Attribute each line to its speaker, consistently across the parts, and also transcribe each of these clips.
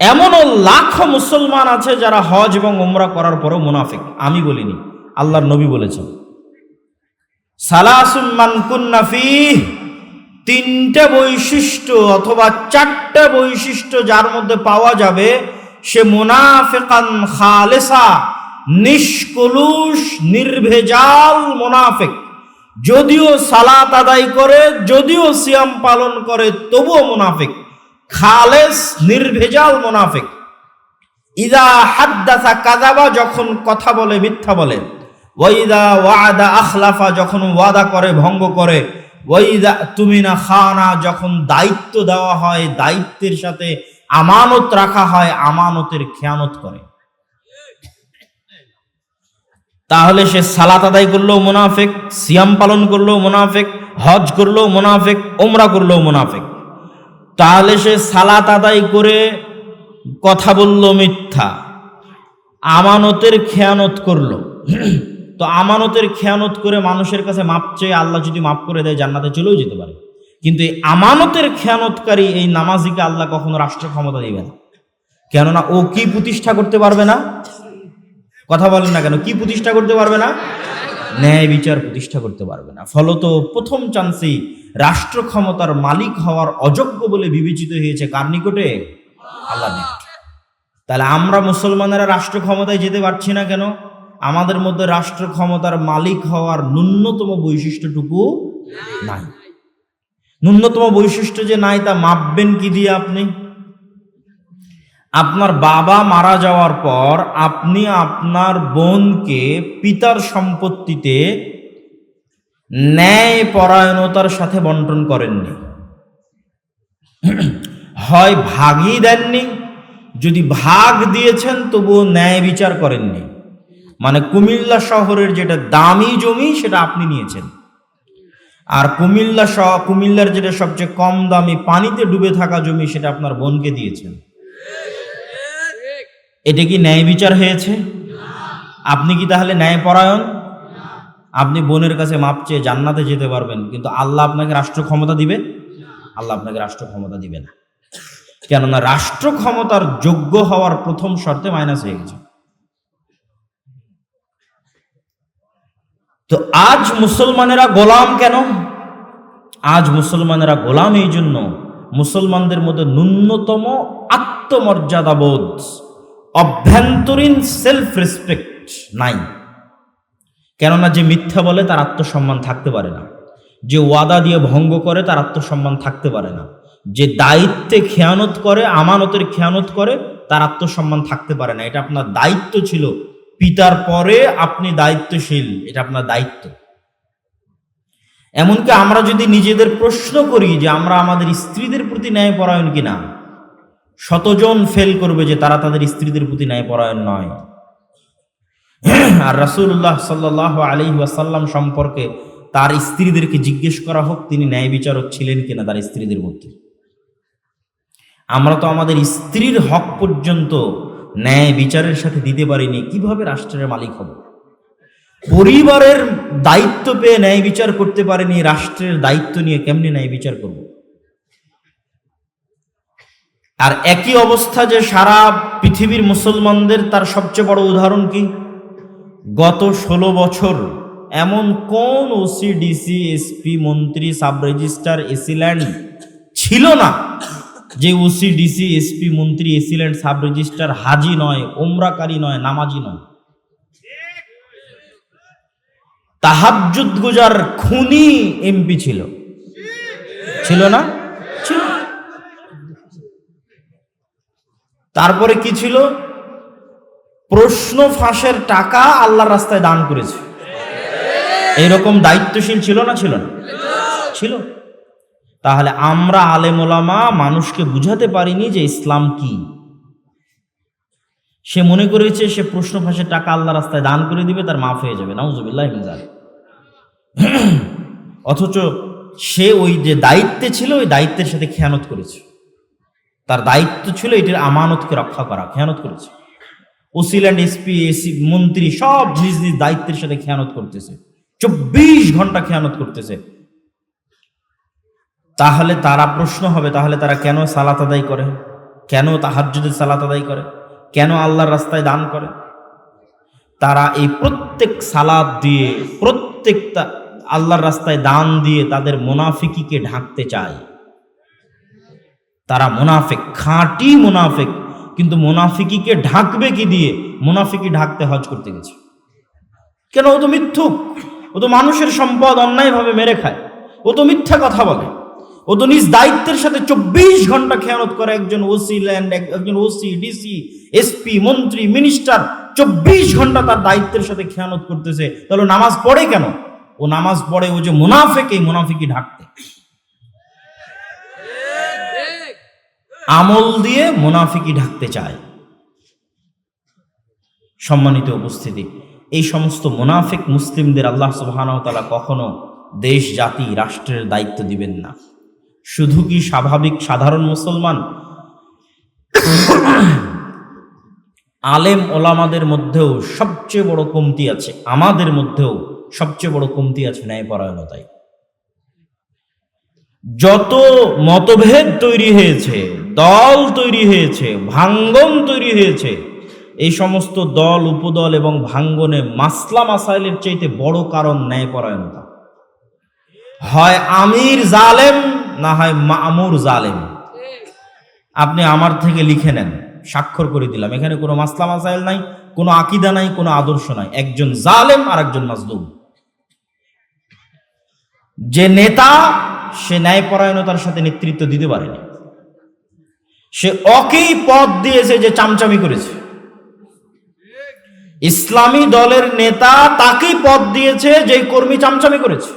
Speaker 1: এমনও লাখো মুসলমান আছে যারা হজ এবং ওমরা করার পরও মুনাফিক। আমি বলিনি, আল্লাহর নবী বলেছেন। সালাসুম্মান কুন্নাফি তিনটা বৈশিষ্ট্য অথবা চারটা বৈশিষ্ট্য যার মধ্যে পাওয়া যাবে, সে মুনাফিকান খালেসা, নিষ্কলুষ, নির্ভেজাল মুনাফিক। যদিও সালাত আদায় করে, যদিও সিয়াম পালন করে, তবুও মুনাফিক। খালেস, নির্ভেজাল মুনাফিক। ইদা হাদ্দাসা কাদাবা যখন কথা বলে, মিথ্যা বলে। ওয়াইদা ওয়াদা আখলাফা, যখন ওয়াদা করে, ভঙ্গ করে। ওয়াইদা তুমিনা খানা, যখন দায়িত্ব দেওয়া হয়, দায়িত্বের সাথে আমানত রাখা হয়, আমানতের খেয়ানত করে। তাহলে সে সালাত আদায় করলেও মুনাফেক, সিয়াম পালন করলেও মুনাফেক, হজ করলেও মুনাফেক ওমরা করলেও মুনাফেক। তাহলে সে সালাত আদায় করে কথা বলল মিথ্যা। আমানতের খেয়ানত করল। তো আমানতের খেয়ানত করে মানুষের কাছে মাপ চেয়ে আল্লাহ যদি মাফ করে দেয়, জান্নাতে চলেও যেতে পারে। কিন্তু এই আমানতের খেয়ানতকারী এই নামাজিকে আল্লাহ কখনো রাষ্ট্র ক্ষমতা দিবে না। কেননা ও কি প্রতিষ্ঠা করতে পারবে না? কথা বলেন না কেন, কি প্রতিষ্ঠা করতে পারবে না? ন্যায় বিচার প্রতিষ্ঠা করতে পারবে না। ফলত প্রথম চান্সেই রাষ্ট্র ক্ষমতার মালিক হওয়ার অযোগ্য বলে বিবেচিত হয়েছে কার নিকটে? আল্লাহ তাহলে আমরা মুসলমানেরা রাষ্ট্র ক্ষমতায় যেতে পারছি না কেন? আমাদের মধ্যে রাষ্ট্র ক্ষমতার মালিক হওয়ার ন্যূনতম বৈশিষ্ট্যটুকু নাই। ন্যূনতম বৈশিষ্ট্য যে নাই তা মাপবেন কি দিয়ে আপনি? আপনার বাবা মারা যাওয়ার পর আপনি আপনার বোনকে পিতার সম্পত্তিতে ন্যায় পরায়ণতার সাথে বন্টন করেননি। হয় ভাগই দেননি, যদি ভাগ দিয়েছেন তবুও ন্যায় বিচার করেননি। মানে কুমিল্লা শহরের যেটা দামি জমি, সেটা আপনি নিয়েছেন। আর কুমিল্লা কুমিল্লার যেটা সবচেয়ে কম দামি পানিতে ডুবে থাকা জমি, সেটা আপনার বোনকে দিয়েছেন। এটা কি ন্যায় বিচার হয়েছে? আপনি কি তাহলে ন্যায় পরায়ণ? আপনি বোনের কাছে মাপ চেয়ে জান্নাতে যেতে পারবেন, কিন্তু আল্লাহ আপনাকে রাষ্ট্র ক্ষমতা দিবে? আল্লাহ আপনাকে রাষ্ট্র ক্ষমতা দিবে না। কেননা রাষ্ট্র ক্ষমতার যোগ্য হওয়ার প্রথম শর্তে মাইনাস হয়ে গেছে। তো আজ মুসলমানেরা গোলাম কেন? আজ মুসলমানেরা গোলাম এই জন্য মুসলমানদের মধ্যে ন্যূনতম আত্মমর্যাদাবোধ, অভ্যন্তরীণ সেলফ রেসপেক্ট নাই। কেননা যে মিথ্যা বলে তার আত্মসম্মান থাকতে পারে না। যে ওয়াদা দিয়ে ভঙ্গ করে তার আত্মসম্মান থাকতে পারে না। যে দায়িত্বে খেয়ানত করে, আমানতের খেয়ানত করে, তার আত্মসম্মান থাকতে পারে না। এটা আপনার দায়িত্ব ছিল। পিতার পরে আপনি দায়িত্বশীল, এটা আপনার দায়িত্ব। এমনকি আমরা যদি নিজেদের প্রশ্ন করি যে আমরা আমাদের স্ত্রীদের প্রতি ন্যায় পরায়ণ কিনা, শতজন ফেল করবে যে তারা তাদের স্ত্রীদের প্রতি ন্যায় পরায়ণ নয়। আর রাসূলুল্লাহ সাল্লাহ আলী ওয়াসাল্লাম সম্পর্কে তার স্ত্রীদেরকে জিজ্ঞেস করা হোক, তিনি ন্যায় বিচারক ছিলেন কিনা তার স্ত্রীদের মধ্যে। আমরা তো আমাদের স্ত্রীর হক পর্যন্ত ন্যায় বিচারের সাথে দিতে পারিনি, কীভাবে রাষ্ট্রের মালিক হব? পরিবারের দায়িত্ব পেয়ে ন্যায় বিচার করতে পারেনি, রাষ্ট্রের দায়িত্ব নিয়ে কেমনি ন্যায় বিচার করব? আর একই অবস্থা যে সারা পৃথিবীর মুসলমানদের তার সবচেয়ে বড় উদাহরণ কি? গত ষোলো বছর এমন কোন ওসি ডিসি এসপি মন্ত্রী সাব রেজিস্ট্রার এসিল্যান্ড ছিল না যে ওসি ডিসি এসপি মন্ত্রী এসিল্যান্ড সাব রেজিস্ট্রার হাজি নয়, ওমরাকারী নয়, নামাজি নয়? তাহাজ্জুদ গুজার খুনি এমপি ছিল। ছিল না? তারপরে কি ছিল? প্রশ্ন ফাঁসের টাকা আল্লাহর রাস্তায় দান করেছে। এইরকম দায়িত্বশীল ছিল না? ছিল না। ছিল। তাহলে আমরা আলেমোলামা মানুষকে বুঝাতে পারিনি যে ইসলাম কি। সে মনে করেছে সে প্রশ্ন ফাঁসের টাকা আল্লাহ রাস্তায় দান করে দিবে, তার মাফ হয়ে যাবে। নাউজুবিল্লাহ মিনজাল অথচ সে ওই যে দায়িত্বে ছিল, ওই দায়িত্বের সাথে খেয়ানত করেছে। তার দায়িত্ব ছিল এটির আমানতকে রক্ষা করা, খেয়ানত করেছে। ওসিল্যান্ড এসপি, এসি মন্ত্রী সব নিজ নিজ দায়িত্বের সাথে খেয়ানত করতেছে। চব্বিশ ঘণ্টা খেয়ানত করতেছে। তাহলে তারা প্রশ্ন হবে, তাহলে তারা কেন সালাত আদায় করে? কেন তাহাজ্জুদের সালাত আদায় করে? কেন আল্লাহর রাস্তায় দান করে? তারা এই প্রত্যেক সালাদ দিয়ে, প্রত্যেকটা আল্লাহর রাস্তায় দান দিয়ে তাদের মোনাফিকিকে ঢাকতে চায়। তারা মোনাফেক, খাঁটি মোনাফেক। কিন্তু মোনাফিকিকে ঢাকবে কি দিয়ে? মোনাফিকি ঢাকতে হজ করতে গেছে। কেন? ও তো মিথ্যুক। ও তো মানুষের সম্পদ অন্যায়ভাবে মেরে খায়। ও তো মিথ্যা কথা বলে। ও তো নিজ দায়িত্বের সাথে চব্বিশ ঘণ্টা খেয়ানত করে। একজন ওসি ল্যান্ড, একজন ওসি, ডিসি, এসপি, মন্ত্রী, মিনিস্টার চব্বিশ ঘণ্টা তার দায়িত্বের সাথে খেয়ানত করতেছে। তাহলে নামাজ পড়ে কেন? ও নামাজ পড়ে ও যে মুনাফেক, এই মুনাফিকি ঢাকতে। আমল দিয়ে মুনাফিকি ঢাকতে চায়। সম্মানিত উপস্থিতি, এই সমস্ত মুনাফিক মুসলিমদের আল্লাহ সুবহানাহু তাআলা কখনো দেশ, জাতি, রাষ্ট্রের দায়িত্ব দিবেন না। শুধু কি স্বাভাবিক সাধারণ মুসলমান? আলেম ওলামাদের মধ্যেও সবচেয়ে বড় কমতি আছে, আমাদের মধ্যেও সবচেয়ে বড় কমতি আছে ন্যায়পরায়ণতায়। যত মতভেদ তৈরি হয়েছে, দল তৈরি হয়েছে, ভাঙ্গন তৈরি হয়েছে, এই সমস্ত দল, উপদল এবং ভাঙ্গনে মাসলা মাসাইলের চাইতে বড় কারণ ন্যায়পরায়ণতা। হয় আমির জালেম, না হয় মামুর জালেম। আপনি আমার থেকে লিখে নেন, স্বাক্ষর করে দিলাম। এখানে কোনো মাসলা মাসাইল নাই, কোনো আকিদা নাই, কোনো আদর্শ নাই। একজন জালেম আর একজন মাজলুম। যে নেতা, সে ন্যায়পরায়ণতার সাথে নেতৃত্ব দিতে পারেনি। সে অকেই পদ দিয়েছে যে চামচামি করেছে। ইসলামী দলের নেতা তাকেই পদ দিয়েছে যে কর্মী চামচামি করেছে।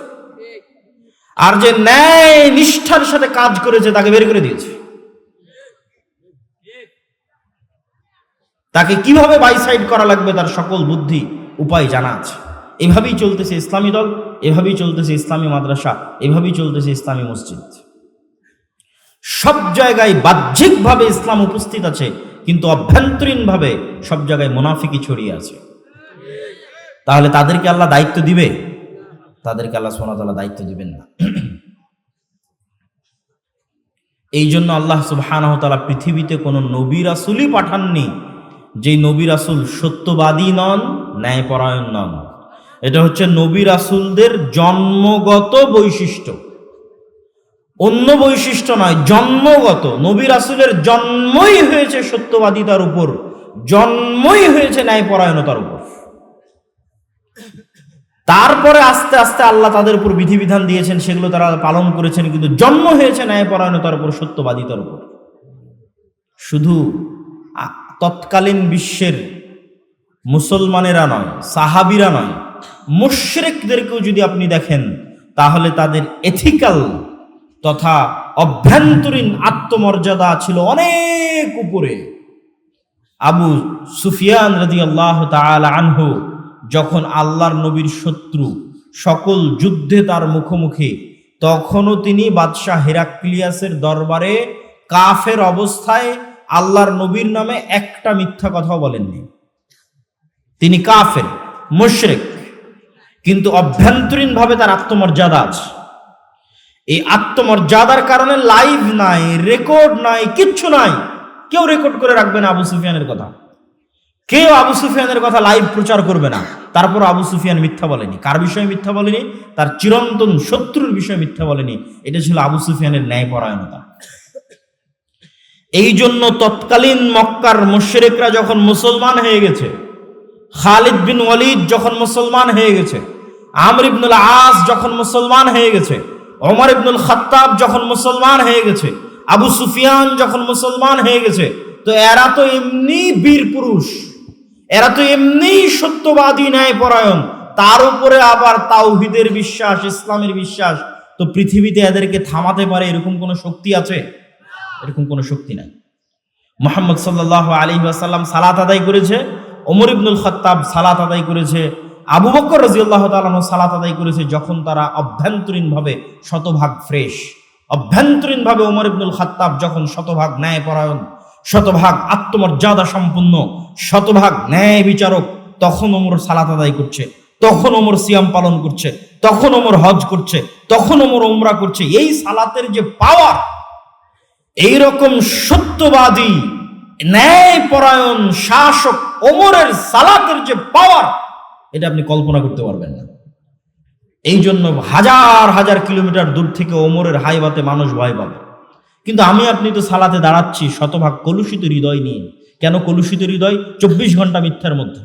Speaker 1: আর যে ন্যায় নিষ্ঠার সাথে কাজ করেছে, তাকে বের করে দিয়েছে। তাকে কীভাবে বাইসাইড করা লাগবে তার সকল বুদ্ধি, উপায় জানা আছে। এভাবেই চলতেছে ইসলামী দল, এভাবেই চলতেছে ইসলামী মাদ্রাসা, এভাবেই চলতেছে ইসলামী মসজিদ। সব জায়গায় বাহ্যিকভাবে ইসলাম উপস্থিত আছে, কিন্তু অভ্যন্তরীণভাবে সব জায়গায় মুনাফিকি ছড়িয়ে আছে। তাহলে তাদেরকে আল্লাহ দায়িত্ব দিবে? তাদেরকে আল্লাহ সোনাতলা দায়িত্ব দিবেন না। এই জন্য আল্লাহ তাআলা পৃথিবীতে কোনো নবী রাসূলই পাঠাননি, যেই নবী রাসূল সত্যবাদী নন, ন্যায়পরায়ণ নন। এটা হচ্ছে নবী রাসূলদের জন্মগত বৈশিষ্ট্য। অন্য বৈশিষ্ট্য নয়, জন্মগত। নবী রাসূলের জন্মই হয়েছে সত্যবাদিতার উপর, জন্মই হয়েছে ন্যায়পরায়ণতার উপর। তারপরে আস্তে আস্তে আল্লাহ তাদের উপর বিধিবিধান দিয়েছেন, সেগুলো তারা পালন করেছেন, কিন্তু জন্ম হয়েছে ন্যায়পরায়ণতার উপর, সত্যবাদিতার উপর। শুধু তৎকালীন বিশ্বের মুসলমানেরা নয়, সাহাবিরা নয় মুশরিকদেরকেও যদি আপনি দেখেন, তাহলে তাদের এথিক্যাল তথা অভ্যন্তরীণ আত্মমর্যাদা ছিল অনেক উপরে। আবু সুফিয়ান রাজি আল্লাহ আনহু যখন আল্লাহর নবীর শত্রু সকল যুদ্ধে তার মুখোমুখি, তখনও তিনি বাদশাহ হেরাক্লিয়াসের দরবারে কাফের অবস্থায় আল্লাহর নবীর নামে একটা মিথ্যা কথাও বলেননি। তিনি কাফের, মুশরিক। কিন্তু অভ্যন্তরীণভাবে তার আত্মমর্যাদা আছে। এই আত্মমর্যাদার কারণে লাইভ নাই রেকর্ড নাই, কিচ্ছু নাই। কেউ রেকর্ড করে রাখবে না আবু সুফিয়ানের কথা। কেউ আবু সুফিয়ানের কথা লাইভ প্রচার করবে না। তারপর আবু সুফিয়ান মিথ্যা বলেনি। কার বিষয়ে মিথ্যা বলেনি? তার চিরন্তন শত্রুর বিষয়ে মিথ্যা বলেনি। এটা ছিল আবু সুফিয়ানের ন্যায়পরায়ণতা। এই জন্য তৎকালীন মক্কার মুশরিকরা যখন মুসলমান হয়ে গেছে খালিদ বিন ওয়ালিদ যখন মুসলমান হয়ে গেছে, আমর ইবনুল আস যখন মুসলমান হয়ে গেছে, ওমর ইবনুল খাত্তাব যখন মুসলমান হয়ে গেছে, আবু সুফিয়ান যখন মুসলমান হয়ে গেছে, তো এরা তো এমনি বীর পুরুষ, এরা তো এমনি সত্যবাদী ন্যায় পরায়ণ তার উপরে আবার তাওহিদের বিশ্বাস, ইসলামের বিশ্বাস, তো পৃথিবীতে এদেরকে থামাতে পারে এরকম কোনো শক্তি আছে? এরকম কোনো শক্তি নাই। মোহাম্মদ সাল্লাহ আলী আসাল্লাম সালাত আদায় করেছে ওমর ইবনুল খত্তাব সালাত আদায় করেছে, আবু বকর রাজিউল্লাহ তালানো সালাত আদায় করেছে যখন তারা অভ্যন্তরীণভাবে শতভাগ ফ্রেশ। অভ্যন্তরীণভাবে ওমর ইবনুল খত্তাব যখন শতভাগ ন্যায়পরায়ণ, শতভাগ আত্মমর্যাদা সম্পন্ন, শতভাগ ন্যায় বিচারক, তখন ওমর সালাত আদায় করছে, তখন ওমর সিয়াম পালন করছে, তখন ওমর হজ করছে, তখন ওমর ওমরা করছে। এই সালাতের যে পাওয়ার এইরকম সত্যবাদী ন্যায়পরায়ণ শাসক ওমরের সালাতের যে পাওয়ার এটা আপনি কল্পনা করতে পারবেন না। এই জন্য হাজার হাজার কিলোমিটার দূর থেকে ওমরের হাইবাতে মানুষ ভয় পাবে। কিন্তু আমি আপনি তো সালাতে দাঁড়াচ্ছি, শতভাগ কলুষিত হৃদয় নিয়ে। কেন কলুষিত হৃদয়? চব্বিশ ঘণ্টা মিথ্যার মধ্যে।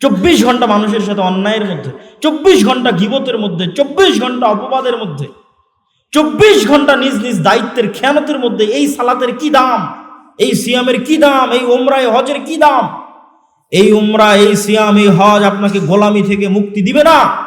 Speaker 1: চব্বিশ ঘণ্টা মানুষের সাথে অন্যায়ের মধ্যে। চব্বিশ ঘণ্টা গিবতের মধ্যে। চব্বিশ ঘণ্টা অপবাদের মধ্যে। চব্বিশ ঘণ্টা নিজ নিজ দায়িত্বের খেয়ানতের মধ্যে এই সালাতের কি দাম? এই সিয়ামের কি দাম? এই উমরায় হজের কি দাম? এই উমরা এই সিয়াম এই হজ আপনাকে গোলামি থেকে মুক্তি দিবে না।